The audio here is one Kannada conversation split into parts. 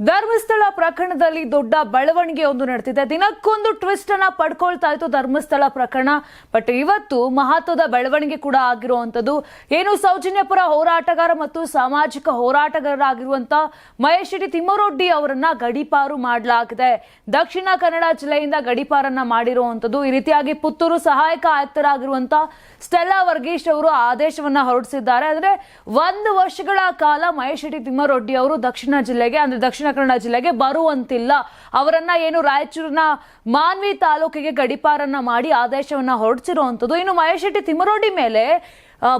ಧರ್ಮಸ್ಥಳ ಪ್ರಕರಣದಲ್ಲಿ ದೊಡ್ಡ ಬೆಳವಣಿಗೆ ಒಂದು ನಡೆದಿದೆ. ದಿನಕ್ಕೊಂದು ಟ್ವಿಸ್ಟ್ ಅನ್ನ ಪಡ್ಕೊಳ್ತಾ ಇತ್ತು ಧರ್ಮಸ್ಥಳ ಪ್ರಕರಣ. ಬಟ್ ಇವತ್ತು ಮಹತ್ವದ ಬೆಳವಣಿಗೆ ಕೂಡ ಆಗಿರುವಂತದ್ದು ಏನು ಸೌಜನ್ಯಪುರ ಹೋರಾಟಗಾರ ಮತ್ತು ಸಾಮಾಜಿಕ ಹೋರಾಟಗಾರರಾಗಿರುವಂತ ಮಹೇಶ್ ಶೆಟ್ಟಿ ತಿಮ್ಮರೊಡ್ಡಿ ಅವರನ್ನ ಗಡೀಪಾರು ಮಾಡಲಾಗಿದೆ. ದಕ್ಷಿಣ ಕನ್ನಡ ಜಿಲ್ಲೆಯಿಂದ ಗಡೀಪಾರನ್ನ ಮಾಡಿರುವಂತದ್ದು ಈ ರೀತಿಯಾಗಿ ಪುತ್ತೂರು ಸಹಾಯಕ ಆಯುಕ್ತರಾಗಿರುವಂತ ಸ್ಟೆಲ್ಲಾ ವರ್ಗೀಶ್ ಅವರು ಆದೇಶವನ್ನ ಹೊರಡಿಸಿದ್ದಾರೆ. ಅಂದ್ರೆ ಒಂದು ವರ್ಷಗಳ ಕಾಲ ಮಹೇಶ್ ಶೆಟ್ಟಿ ತಿಮ್ಮರೊಡ್ಡಿ ಅವರು ದಕ್ಷಿಣ ಜಿಲ್ಲೆಗೆ, ಅಂದ್ರೆ ದಕ್ಷಿಣ ಕನ್ನಡ ಜಿಲ್ಲೆಗೆ ಬರುವಂತಿಲ್ಲ. ಅವರನ್ನ ಏನು ರಾಯಚೂರಿನ ಮಾನ್ವಿ ತಾಲೂಕಿಗೆ ಗಡಿಪಾರನ್ನ ಮಾಡಿ ಆದೇಶವನ್ನ ಹೊರಡಿಸಿರುವಂಥದ್ದು ಇನ್ನು ಮಹೇಶ್ ಶೆಟ್ಟಿ ತಿಮರೋಡಿ ಮೇಲೆ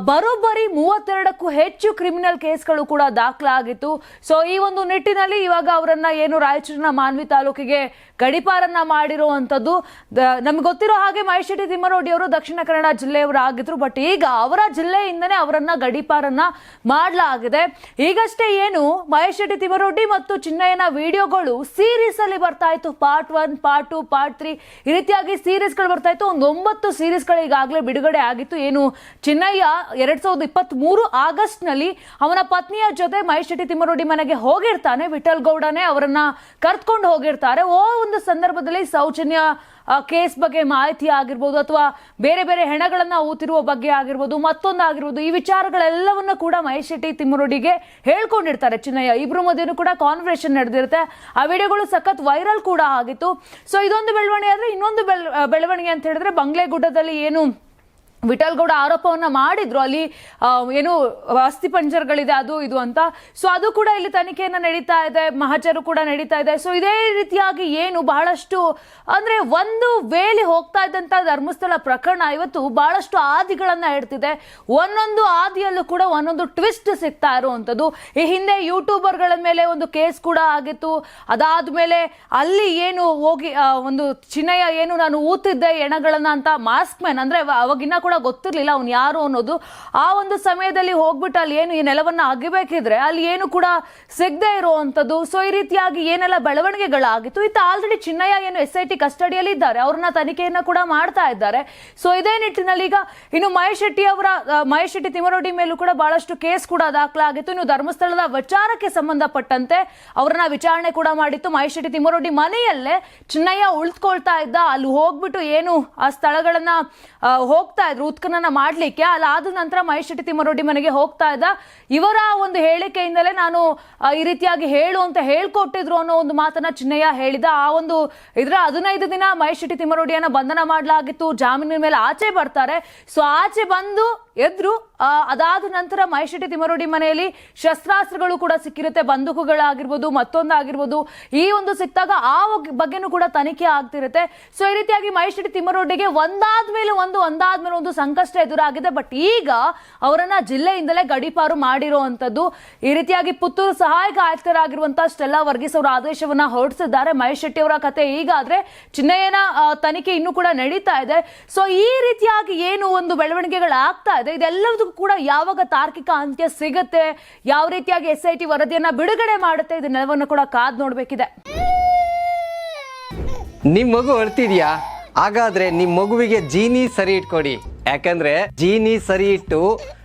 ಬರೋಬ್ಬರಿ ಮೂವತ್ತೆರಡಕ್ಕೂ ಹೆಚ್ಚು ಕ್ರಿಮಿನಲ್ ಕೇಸ್ಗಳು ಕೂಡ ದಾಖಲಾಗಿತ್ತು. ಸೊ ಈ ಒಂದು ನಿಟ್ಟಿನಲ್ಲಿ ಇವಾಗ ಅವರನ್ನ ಏನು ರಾಯಚೂರಿನ ಮಾನ್ವಿ ತಾಲೂಕಿಗೆ ಗಡಿಪಾರನ್ನ ಮಾಡಿರುವಂಥದ್ದು. ನಮ್ಗೆ ಗೊತ್ತಿರೋ ಹಾಗೆ ಮಹೇಶ್ ತಿಮ್ಮರೋಡಿ ಅವರು ದಕ್ಷಿಣ ಕನ್ನಡ ಜಿಲ್ಲೆಯವರು ಆಗಿದ್ರು. ಬಟ್ ಈಗ ಅವರ ಜಿಲ್ಲೆಯಿಂದನೇ ಅವರನ್ನ ಗಡಿಪಾರನ್ನ ಮಾಡಲಾಗಿದೆ. ಈಗಷ್ಟೇ ಏನು, ಮಹೇಶ್ ಶೆಟ್ಟಿ ತಿಮ್ಮರೊಡ್ಡಿ ಮತ್ತು ಚಿನ್ನಯ್ಯನ ವಿಡಿಯೋಗಳು ಸೀರೀಸ್ ಅಲ್ಲಿ ಬರ್ತಾ ಇತ್ತು. Part one part two part three ಈ ರೀತಿಯಾಗಿ ಸೀರೀಸ್ಗಳು ಬರ್ತಾ ಇತ್ತು. ಒಂದು ಒಂಬತ್ತು ಸೀರೀಸ್ಗಳು ಈಗಾಗಲೇ ಬಿಡುಗಡೆ ಆಗಿತ್ತು. ಏನು, ಚಿನ್ನಯ್ಯ ಎರಡ್ ಸಾವಿರದ ಇಪ್ಪತ್ತ್ ಮೂರು ಆಗಸ್ಟ್ನಲ್ಲಿ ಅವನ ಪತ್ನಿಯ ಜೊತೆ ಮಹೇಶ್ ಶೆಟ್ಟಿ ತಿಮ್ಮರೋಡಿ ಮನೆಗೆ ಹೋಗಿರ್ತಾನೆ. ವಿಠಲ್ ಗೌಡನೇ ಅವರನ್ನ ಕರ್ತ್ಕೊಂಡು ಹೋಗಿರ್ತಾರೆ. ಓ ಒಂದು ಸಂದರ್ಭದಲ್ಲಿ ಸೌಜನ್ಯ ಕೇಸ್ ಬಗ್ಗೆ ಮಾಹಿತಿ ಆಗಿರ್ಬೋದು ಅಥವಾ ಬೇರೆ ಬೇರೆ ಹೆಣಗಳನ್ನ ಊತಿರುವ ಬಗ್ಗೆ ಆಗಿರ್ಬೋದು, ಮತ್ತೊಂದು ಆಗಿರ್ಬೋದು, ಈ ವಿಚಾರಗಳೆಲ್ಲವನ್ನ ಕೂಡ ಮಹೇಶ್ ಶೆಟ್ಟಿ ತಿಮ್ಮರೋಡಿಗೆ ಹೇಳ್ಕೊಂಡಿರ್ತಾರೆ. ಚಿನ್ನಯ್ಯ, ಇಬ್ರು ಮಧ್ಯೆನೂ ಕೂಡ ಕಾನ್ವರೇಷನ್ ನಡೆದಿರುತ್ತೆ. ಆ ವಿಡಿಯೋಗಳು ಸಖತ್ ವೈರಲ್ ಕೂಡ ಆಗಿತ್ತು. ಸೊ ಇದೊಂದು ಬೆಳವಣಿಗೆ ಆದ್ರೆ ಇನ್ನೊಂದು ಬೆಳ- ಬೆಳವಣಿಗೆ ಅಂತ ಹೇಳಿದ್ರೆ ಬಂಗ್ಲೆಗುಡ್ಡದಲ್ಲಿ ಏನು ವಿಠಲ್ ಆರೋಪವನ್ನು ಮಾಡಿದ್ರು. ಅಲ್ಲಿ ಏನು ಅಸ್ಥಿ ಪಂಜರಗಳಿದೆ, ಅದು, ಇದು ಅಂತ. ಸೊ ಅದು ಕೂಡ ಇಲ್ಲಿ ತನಿಖೆಯನ್ನು ನಡೀತಾ ಇದೆ, ಮಹಜರು ಕೂಡ ನಡೀತಾ ಇದೆ. ಸೊ ಇದೇ ರೀತಿಯಾಗಿ ಏನು ಬಹಳಷ್ಟು, ಅಂದ್ರೆ ಒಂದು ವೇಲಿ ಹೋಗ್ತಾ ಇದ್ದಂತ ಧರ್ಮಸ್ಥಳ ಪ್ರಕರಣ ಇವತ್ತು ಬಹಳಷ್ಟು ಆದಿಗಳನ್ನು ಇಡ್ತಿದೆ ಒಂದೊಂದು ಆದಿಯಲ್ಲೂ ಕೂಡ ಒಂದೊಂದು ಟ್ವಿಸ್ಟ್ ಸಿಗ್ತಾ ಇರುವಂತದ್ದು ಈ ಹಿಂದೆ ಯೂಟ್ಯೂಬರ್ಗಳ ಮೇಲೆ ಒಂದು ಕೇಸ್ ಕೂಡ ಆಗಿತ್ತು. ಅದಾದ್ಮೇಲೆ ಅಲ್ಲಿ ಏನು ಹೋಗಿ ಒಂದು ಚಿನ್ನಯ ಏನು ನಾನು ಊತಿದ್ದೆ ಎಣಗಳನ್ನ ಅಂತ ಮಾಸ್ಕ್ ಮ್ಯಾನ್ ಅಂದ್ರೆ ಅವಾಗಿನ್ನ ಅವಾಗಿನ್ನ ಕೂಡ ಗೊತ್ತಿರ್ಲಿಲ್ಲ ಅವ್ನು ಯಾರು ಅನ್ನೋದು. ಆ ಒಂದು ಸಮಯದಲ್ಲಿ ಹೋಗ್ಬಿಟ್ಟು ಅಲ್ಲಿ ಏನು ಈ ನೆಲವನ್ನ ಅಗಿಬೇಕಿದ್ರೆ ಅಲ್ಲಿ ಏನು ಕೂಡ ಸಿಗದೆ ಇರುವಂತದ್ದು ಸೊ ಈ ರೀತಿಯಾಗಿ ಏನೆಲ್ಲ ಬೆಳವಣಿಗೆಗಳಾಗಿತ್ತು. ಇತ್ತ ಆಲ್ರೆಡಿ ಚಿನ್ನಯ್ಯ ಏನು ಎಸ್ ಐ ಟಿ ಕಸ್ಟಡಿಯಲ್ಲಿ ಇದ್ದಾರೆ. ಅವ್ರನ್ನ ತನಿಖೆಯನ್ನ ಕೂಡ ಮಾಡ್ತಾ ಇದ್ದಾರೆ. ಸೊ ಇದೇ ನಿಟ್ಟಿನಲ್ಲಿ ಈಗ ಇನ್ನು ಮಹೇಶ್ ಶೆಟ್ಟಿ ಅವರ ಮಹೇಶ್ ಶೆಟ್ಟಿ ತಿಮರೋಡಿ ಮೇಲೂ ಕೂಡ ಬಹಳಷ್ಟು ಕೇಸ್ ಕೂಡ ದಾಖಲಾಗಿತ್ತು. ಇನ್ನು ಧರ್ಮಸ್ಥಳದ ವಿಚಾರಕ್ಕೆ ಸಂಬಂಧಪಟ್ಟಂತೆ ಅವರನ್ನ ವಿಚಾರಣೆ ಕೂಡ ಮಾಡಿತ್ತು ಮಹೇಶ್ ಶೆಟ್ಟಿ ತಿಮರೋಡಿ ಮನೆಯಲ್ಲೇ ಚಿನ್ನಯ್ಯ ಉಳಿದುಕೊಳ್ತಾ ಇದ್ದ. ಅಲ್ಲಿ ಹೋಗ್ಬಿಟ್ಟು ಏನು ಆ ಸ್ಥಳಗಳನ್ನ ಹೋಗ್ತಾ ಇದ್ರು. ಉತ್ಖನನ ಮಾಡಲಿಕ್ಕೆ. ಅಲ್ಲಾದ ನಂತರ ಮಹೇಶ್ ಶೆಟ್ಟಿ ತಿಮ್ಮರೊಡ್ಡಿ ಮನೆಗೆ ಹೋಗ್ತಾ ಇದ್ದ. ಇವರ ಒಂದು ಹೇಳಿಕೆಯಿಂದಲೇ ನಾನು ಈ ರೀತಿಯಾಗಿ ಹೇಳು ಅಂತ ಹೇಳ್ಕೊಟ್ಟಿದ್ರು ಅನ್ನೋ ಒಂದು ಮಾತನ್ನ ಚಿನ್ನಯ್ಯ ಹೇಳಿದ. ಆ ಒಂದು ಇದರ ಹದಿನೈದು ದಿನ ಮಹೇಶ್ ಶೆಟ್ಟಿ ತಿಮ್ಮರೊಡ್ಡಿಯನ್ನ ಬಂಧನ ಮಾಡಲಾಗಿತ್ತು. ಜಾಮೀನಿನ ಮೇಲೆ ಆಚೆ ಬರ್ತಾರೆ. ಸೊ, ಆಚೆ ಬಂದು ಎದ್ರು ಅದಾದ ನಂತರ ಮಹೇಶ್ ತಿಮ್ಮರೊಡ್ಡಿ ಮನೆಯಲ್ಲಿ ಶಸ್ತ್ರಾಸ್ತ್ರಗಳು ಕೂಡ ಸಿಕ್ಕಿರುತ್ತೆ ಬಂದೂಕುಗಳಾಗಿರ್ಬೋದು ಮತ್ತೊಂದಾಗಿರ್ಬೋದು. ಈ ಒಂದು ಸಿಕ್ಕಾಗ ಆ ಬಗ್ಗೆನೂ ಕೂಡ ತನಿಖೆ ಆಗ್ತಿರುತ್ತೆ. ಸೊ ಈ ರೀತಿಯಾಗಿ ಮಹೇಶ್ ಶೆಟ್ಟಿ ಒಂದಾದ ಮೇಲೆ ಒಂದು ಒಂದಾದ ಮೇಲೆ ಒಂದು ಸಂಕಷ್ಟ ಎದುರಾಗಿದೆ. ಬಟ್ ಈಗ ಅವರನ್ನ ಜಿಲ್ಲೆಯಿಂದಲೇ ಗಡಿಪಾರು ಮಾಡಿರುವಂತದ್ದು ಈ ರೀತಿಯಾಗಿ ಪುತ್ತೂರು ಸಹಾಯಕ ಆಯುಕ್ತರಾಗಿರುವಂತಹ ಸ್ಟೆಲ್ಲಾ ವರ್ಗೀಸ್ ಅವರ ಆದೇಶವನ್ನ ಹೊರಡಿಸಿದ್ದಾರೆ. ಮಹೇಶ್ ಶೆಟ್ಟಿ ಅವರ ಕತೆ ಈಗಾದ್ರೆ ಚಿನ್ನಯ್ಯನ ಆ, ತನಿಖೆ ಇನ್ನೂ ಕೂಡ ನಡೀತಾ ಇದೆ. ಸೊ ಈ ರೀತಿಯಾಗಿ ಏನು ಒಂದು ಬೆಳವಣಿಗೆಗಳಾಗ್ತಾ ಇದೆ. ಇದೆಲ್ಲದಕ್ಕೂ ಕೂಡ ಯಾವಾಗ ತಾರ್ಕಿಕ ಅಂತ್ಯ ಸಿಗುತ್ತೆ, ಯಾವ ರೀತಿಯಾಗಿ ಎಸ್ ಐ ಟಿ ವರದಿಯನ್ನ ಬಿಡುಗಡೆ ಮಾಡುತ್ತೆ ಇದನ್ನೆಲ್ಲವನ್ನು ಕೂಡ ಕಾದ್ ನೋಡ್ಬೇಕಿದೆ. ನಿಮ್ ಮಗು ಅಳ್ತಿದ್ಯಾ? ಹಾಗಾದ್ರೆ ನಿಮ್ ಮಗುವಿಗೆ ಜೀನಿ ಸರಿ ಇಟ್ಕೊಡಿ. ಯಾಕಂದ್ರೆ ಜೀನಿ ಸರಿ ಇಟ್ಟು